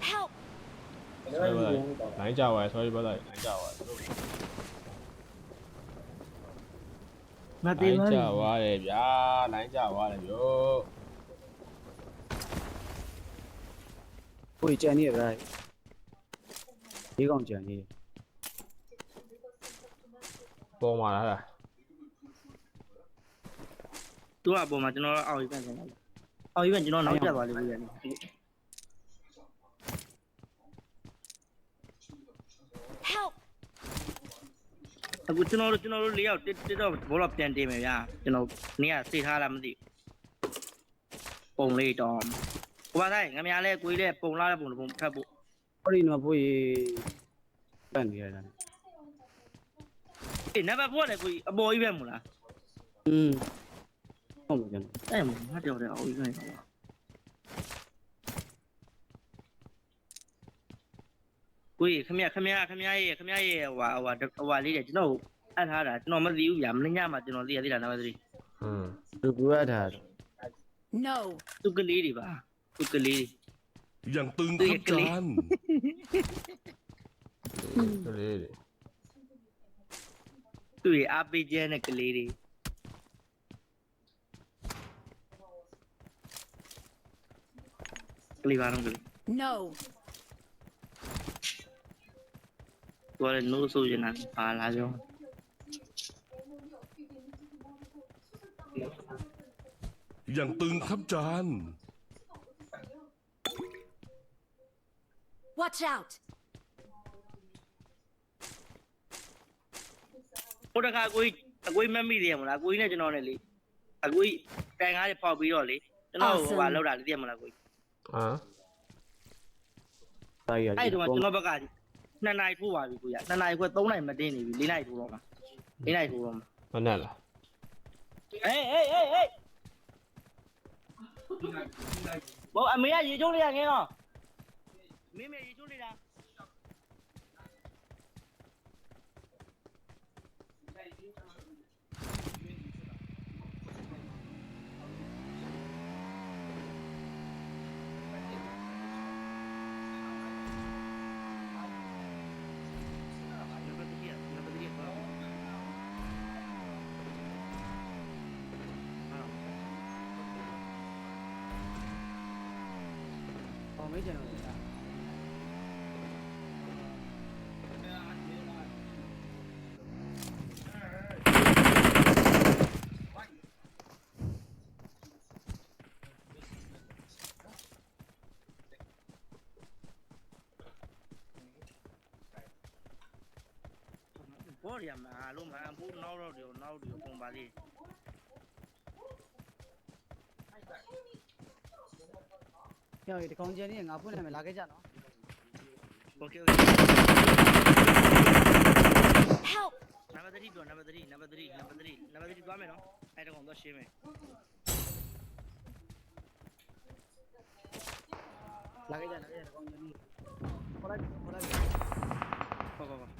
Help! ဆွဲပါလိုက်လိုင်းကြပါဆွဲပါလိုက်လိုင်းကြပါမလိုသေးင်းပါကြဘူးပါရဲ့ဗျာလိုင်းကြပါလေဗျို့ကိုကြီးကြံနေရဗျာဒီကောင်ကြံနေပေါ်မှာလားသူကအပေါ်မှာကျွန်တော်အောက်ရေးပြန်ပြန်လိုက်အောက်ရေးပြန်ကျွန်တော်နောက်ကျသွားလိမ့်မယ် Help! အခုကျွန်တော်တို့ကျွန်တော်တို့လေးယောက်တစ်တော့ဘောတော့ပြန်တင်မယ်ဗျာကျွန်တော်နေကစေထားလားမသိပုံလေးတော့ဟိုပါတိုင်းငမရလဲကိုကြီးလဲပုံလာတဲ့ပုံတစ်ပုံဖတ်ဖို့ဟောဒီနော်ကိုကြီးပန့်နေရတာအေးနံပါတ်4လည်းကိုကြီးအပေါ်ကြီးပဲမို့လားอืมဟုတ်မှာကျွန်တော်အဲ့မို့ငါတော်တယ်အောက်ကြီးကနေပါ ကိုကြီးခမရခမရခမရရဲ့ခမရရဲ့ဟွာဟွာဟွာလေးတယ်ကျွန်တော်အပ်ထားတာကျွန်တော်မသိဘူးဗျာမင်းညမှာကျွန်တော်သိရသေးတာနံပါတ်3 อืม လူကူရထား No! သူကလေးတွေပါသူကလေးတွေ อย่างตึง ตัว ค ใหญ่ รับ กะลิ จาน တို့လေးတွေ သူ့ရဲ့အားပေးခြင်းနဲ့ကလေးတွေကလေးပါတော့ကလေး No! သူကလည်း no ဆိုရင်လည်းပါလာကြော อย่างตึงครับจาน Watch out! ဟိုတခါကိုကြီးအကိုကြီးမက်မိတယ်မလားကိုကြီးနဲ့ကျွန်တော်နဲ့လေအကိုကြီးတိုင်ကားတွေပေါက်ပြီးတော့လေကျွန်တော်ဟို Awesome. ဟာလောက်တာလေသိရမလားကိုကြီး အာ တာရ အဲ့ဒီတော့ကျွန်တော်ဘက်က 2နိုင်ထိုးပါပြီကိုကြီး2နိုင်ခွဲ3နိုင်မတင်းနေပြီ4နိုင်ထိုးတော့မှာ4နိုင်ထိုးတော့မှာမနဲ့လားဟေးဟေးဟေးဟေးဘောအမေကရေချိုးလိုက်ရငင်းတော့မင်းမေရေချိုးလိုက် kavga ediyorlar ya. Bor ya, malum ha, bu nau nau diyor, nau diyor kumbali. ကျောင်းဒီကောင်ကျန်နေငါဖွင့်လိုက်မယ်လာခဲ့ကြနော် Okay, okay. Help! Number three, bro. Number three. Number three. Number three. Number three. Go, man. I don't know. Shame. Lagi jangan. Lagi jangan. Kau lagi. Kau lagi. Kau kau kau.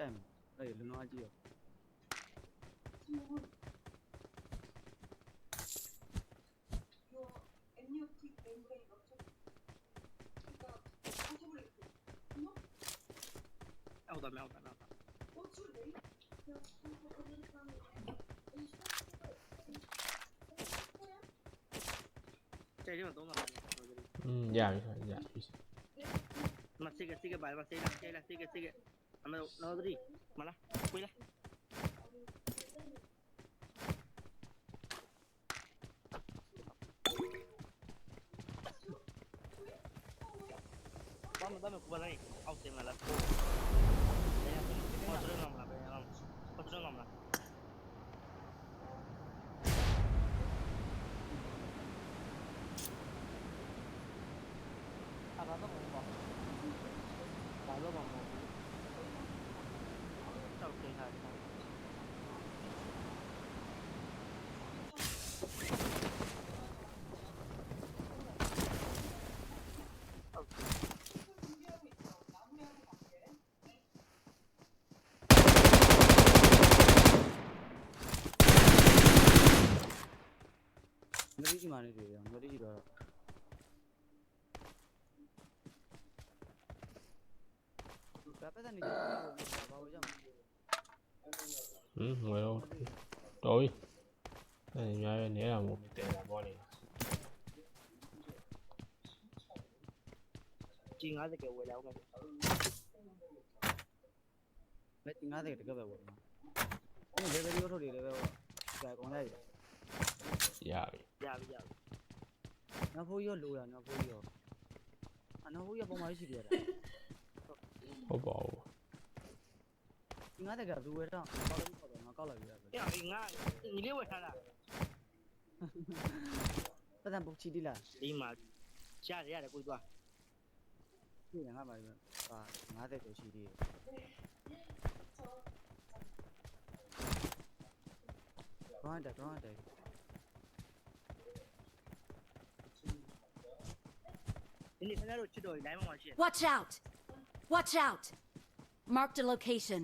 Scam. Hayır bunun acı yok. Aldan aldan aldan. Şey değil mi? Donlar. อืมยากพี่ชายยากพี่ชาย Mas sigue, sigue, Val, va, sigue, sigue, sigue. Ambil Nazri. Malah. Kuih lah. Dame, dame, kubala ni. Au se malah. Saya pun. Kau sudah ngam lah. Kau sudah ngam lah. Apa tu mau? Apa tu mau? 오케이 잘 느리기만 해도 돼요. 느리기가 뼈다니까 잡아오자. ừ, ngoài đâu trời này nhà này là một tệ là bo này. Chuyên nói thì kêu quay đâu đấy chuyên nói thì cái về quay cái này cái video thôi đi được đâu, cái con này dạ. Dạ dạ nó vui vô lùi à, nó vui vô. Nó vui vô bông mấy gì vậy đó ô bầu ပေါ့အဲ့ဒီ level ရိုးထုတ်တွေလည်းပဲကြာကုန်လိုက် ရပြီ ရပြီရပြီ နောက်ဖိုးရောလိုတာနောက်ဖိုးရောအနောက်ဖိုးရောပုံမှန်ရှိတယ် ဟုတ်ပါဘူး ဒီ90ကဘယ်ဝဲတော့ကောက်လို့ပေါ့တော့ငါကောက်လိုက်ပြီ ။အေးငါညီလေးဝယ်ထားတာ ပတ်သက်ပုတ်ချီတိလား ။ဒီမှာရတယ်ရတယ်ကိုသွား ပြည့်ငါပါပြီဟာ90ကျော်ရှိသေးတယ်ကောင်းတယ်ကောင်းတယ် ။ဒီနေ့ခင်ဗျားတို့ချစ်တော်ကြီး line မှာရှိတယ် Watch out! Watch out! Marked a location.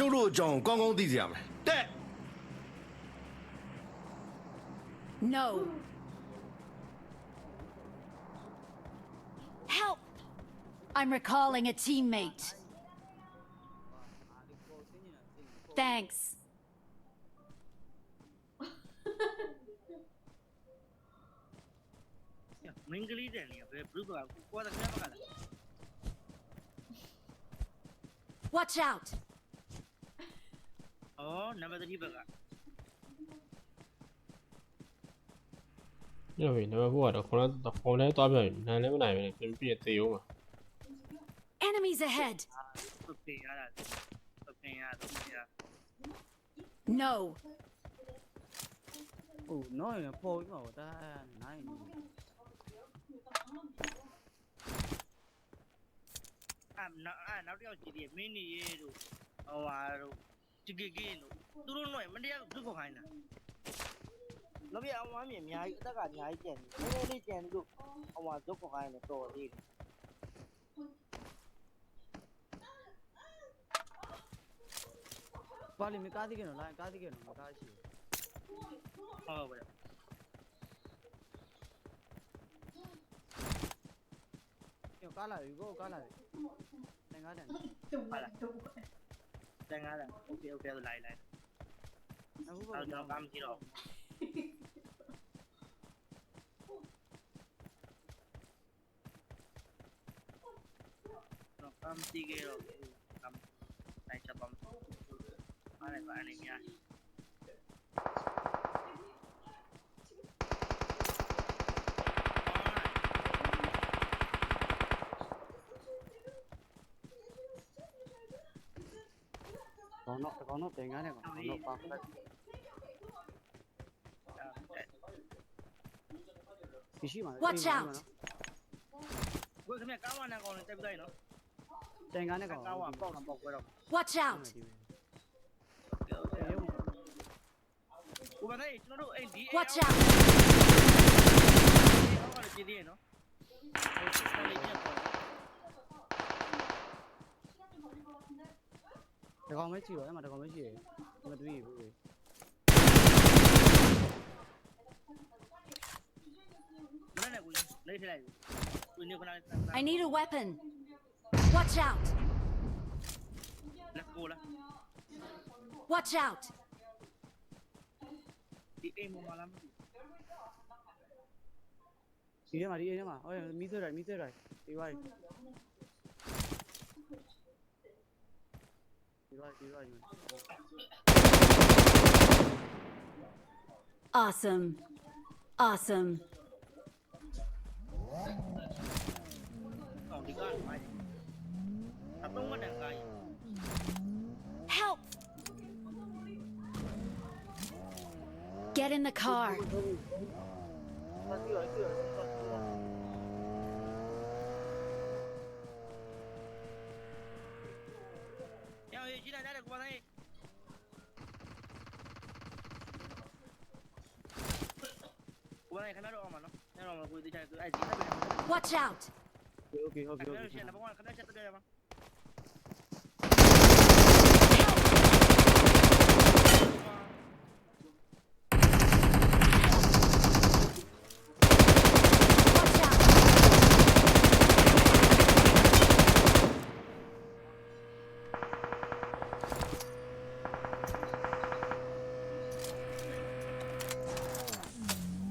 ကျုပ်တို့အကြောင်းကောင်းကောင်းသိကြရမယ်တဲ့ No. Help! I'm recalling a teammate. Thanks. ။မင်းကလေးတဲ့နေဘယ်ဘလူးကကိုကတော့ခင်ဗျားကလား Watch out! ။ အော်နံပါတ်3ဘက်ကညပြီနံပါတ်4ကတော့ခေါင်းနဲ့ခေါင်းနဲ့တွားပြန်ပြီနားလည်းမနိုင်ဘူးပြင်ပြည့်သေးအောင်ပါ Enemies ahead! သုတ်တင်ရတာသုတ်တင်ရသုတ်တင်ရ No. ဟုတ်နော်ရပေါ်ပြီးမှာတာနိုင်နေအာနောက်အာနောက်တစ်ယောက်ကြည့်တယ်မင်းနေရေတို့ဟိုဟာတို့ ជីကီကင်းတို့သူတို့တော့မတရားသူ့ခေါ်ခိုင်းတာနောက်ပြအောင်ဝမ်းမြင်အများကြီးအသက်ကအများကြီးကျန်တယ်နည်းနည်းလေးကျန်လို့ဟိုဟာဇုတ်ခေါ်ခိုင်းတယ်တော်သေးတယ်ပါလီမကားတိကနော်လိုင်းကားတိကနော်ကားရှိဟုတ်ပါရဲ့ညကားလာပြီကိုကားလာပြီသင်္ကားတန် ได้งั้นแล้วโอเคโอเคอะไรอเไรเอายอมกำที่หรอกกำที่เกลกำใส่ฉบับอะไรแบบนี้ ကောင်းတော့သင်္ကားနဲ့ကောင်းတော့ပါဖက်ရှိမှာ Watch out! ကိုခင်ဗျကားဝနာကောင်လည်းတက်ပြီးလိုက်နော်သင်္ကားနဲ့ကောင်းကားဝပေါက်တော့ပေါက်ကွဲတော့ Watch out! ကိုပါသေးကျွန်တော်တို့အဲ့ဒီ Watch out! ဟောကလည်းကြည့်သေးရနော်ဟုတ်တယ်ဆက်လေးချက်ပေါ့တ ကောင်ပဲရှိတော့အဲ့မှာတကောင်ပဲရှိတယ်မတွေ့ဘူး ထည့်လိုက်ကိုနေခဏလေး I need a weapon. Watch out. let's go လား Watch out. ဒီအိမ်ပေါ်မှာလားမသိ ဒီထဲမှာဒီအိမ်ထဲမှာဟောမီးဆွဲလိုက်မီးဆွဲလိုက်ဒီပါဒီပါဒီပါ Awesome. Awesome. Help! Get in the car. ကွာတိုင်းခဏတော့အောင်မနော်ညတော့မကိုသေးချာအဲ့ဒီတက်ပြန် Watch out. โอเคโอเค ခ โอ ဏ เค ရှင်းတော့ခဏချက်တက်ရပါ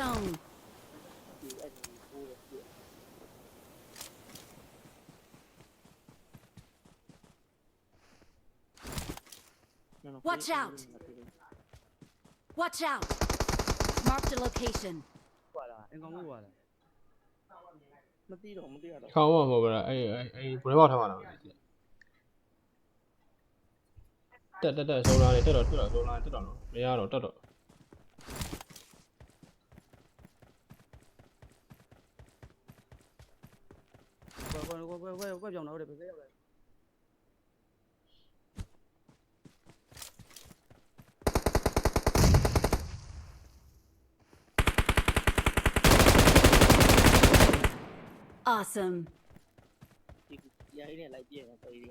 To safe zone. အဲ့ Watch out. Watch out. Mark the location. ဟွာလားအင်ကောင်မှုဟွာလားမသိတော့မသိရတော့ခေါင်းမမဟုတ်ဘူးလားအဲ့အဲ့အဲ့ဘယ်ဘောက်ထားမှာလားတက်တက်တက်ဆုံးလာနေတက်တော့တက်တော့ဆုံးလာတက်တော့မရတော့တက်တော့ web web jangan udah begitu udah. Awesome. Ya ini lagi ya atau ini.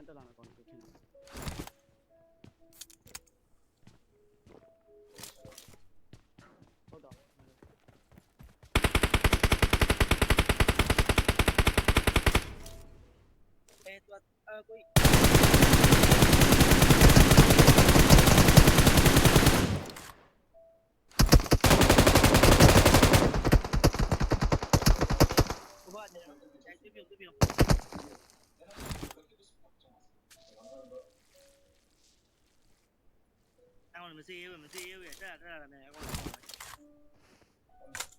อันตรายมาก่อนคื မစေးဘူးမစေးဘူးတက်တက်လာတယ်အကောင် Watch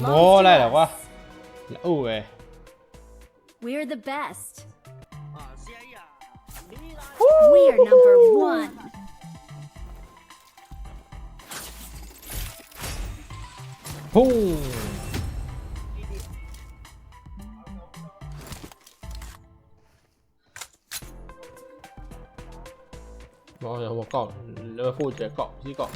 Mô lại là quá. Lão ơi We're the best. We are number one. Boom! Rồi, một cọc, cỏ, Liverpool chỉ cọc, chỉ cọc.